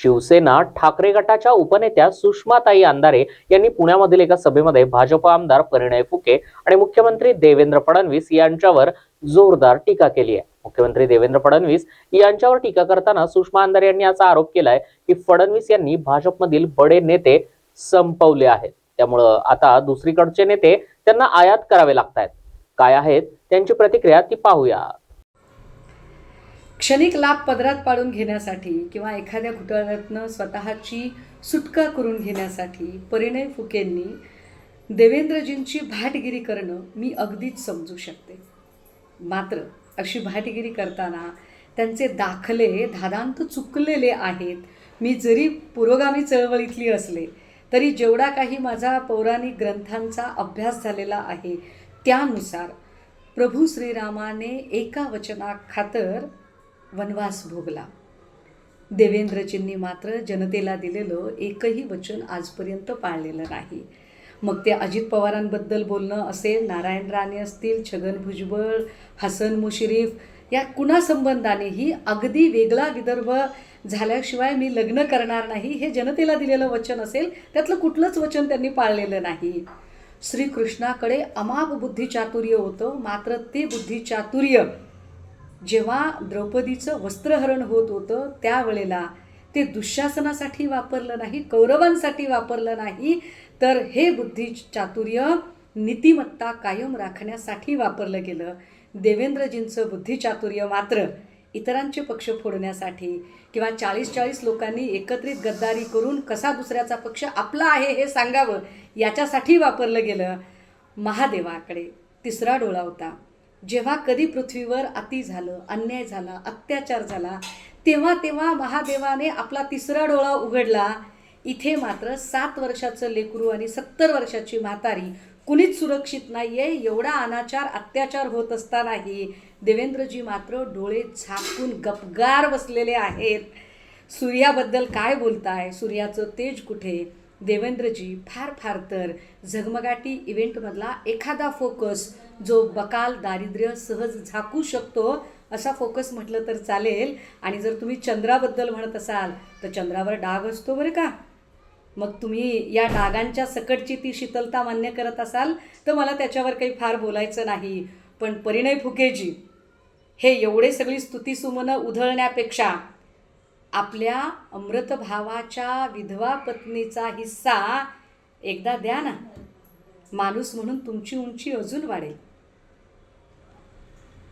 शिवसेना ठाकरे गटाच्या उपनेत्या सुषमाताई अंधारे यांनी पुण्यामधील एका सभेमध्ये भाजप आमदार परिणय फुके आणि मुख्यमंत्री देवेंद्र फडणवीस यांच्यावर जोरदार टीका केली आहे. मुख्यमंत्री देवेंद्र फडणवीस यांच्यावर टीका करताना सुषमा अंधारे यांनी असा आरोप केलाय की फडणवीस यांनी भाजपमधील बडे नेते संपवले आहेत. त्यामुळं आता दुसरीकडचे नेते त्यांना आयात करावे लागत आहेत काय आहेत त्यांची प्रतिक्रिया ती पाहूया. क्षणिक लाभ पदरात पाडून घेण्यासाठी किंवा एखाद्या घोटाळ्यातनं स्वतःची सुटका करून घेण्यासाठी परिणय फुकेंनी देवेंद्रजींची भाटगिरी करणं मी अगदीच समजू शकते. मात्र अशी भाटगिरी करताना त्यांचे दाखले धादांत चुकलेले आहेत. मी जरी पुरोगामी चळवळीतली असले तरी जेवढा काही माझा पौराणिक ग्रंथांचा अभ्यास झालेला आहे त्यानुसार प्रभू श्रीरामाने एका वचनाखातर वनवास भोगला. देवेंद्रजींनी मात्र जनतेला दिलेलं एकही वचन आजपर्यंत पाळलेलं नाही. मग ते अजित पवारांबद्दल बोलणं असेल नारायण राणे असतील छगन भुजबळ हसन मुश्रीफ या कुणा संबंधानेही अगदी वेगळा विदर्भ झाल्याशिवाय मी लग्न करणार नाही हे जनतेला दिलेलं वचन असेल त्यातलं कुठलंच वचन त्यांनी पाळलेलं नाही. श्रीकृष्णाकडे अमाप बुद्धिचातुर्य होतं मात्र ते बुद्धिचातुर्य जेव्हा द्रौपदीचं वस्त्रहरण होत होतं त्यावेळेला ते दुःशासनासाठी वापरलं नाही कौरवांसाठी वापरलं नाही तर हे बुद्धी चातुर्य नीतिमत्ता कायम राखण्यासाठी वापरलं गेलं. देवेंद्रजींचं बुद्धिचातुर्य मात्र इतरांचे पक्ष फोडण्यासाठी किंवा चाळीस चाळीस लोकांनी एकत्रित गद्दारी करून कसा दुसऱ्याचा पक्ष आपला आहे हे सांगावं याच्यासाठी वापरलं गेलं. महादेवाकडे तिसरा डोळा होता. जेव्हा कधी पृथ्वीवर अति झालं अन्याय झाला अत्याचार झाला तेव्हा तेव्हा महादेवाने आपला तिसरा डोळा उघडला. इथे मात्र सात वर्षाचं लेकरू आणि सत्तर वर्षाची म्हातारी कुणीच सुरक्षित नाही आहे एवढा अनाचार अत्याचार होत असतानाही देवेंद्रजी मात्र डोळे झाकून गपगार बसलेले आहेत. सूर्याबद्दल काय बोलताय? सूर्याचं तेज कुठे? देवेंद्रजी फार फार तर झगमगाटी इव्हेंटमधला एखादा फोकस जो बकाल दारिद्र्य सहज झाकू शकतो असा फोकस म्हटलं तर चालेल. आणि जर तुम्ही चंद्राबद्दल म्हणत असाल तर चंद्रावर डाग असतो बरं का? मग तुम्ही या डागांच्या सकटची ती शीतलता मान्य करत असाल तर मला त्याच्यावर काही फार बोलायचं नाही. पण परिणय फुकेजी हे एवढे सगळी स्तुतीसुमनं उधळण्यापेक्षा आपल्या अमृतभावाच्या विधवा पत्नीचा हिस्सा एकदा द्या ना. माणूस म्हणून तुमची उंची अजून वाढेल.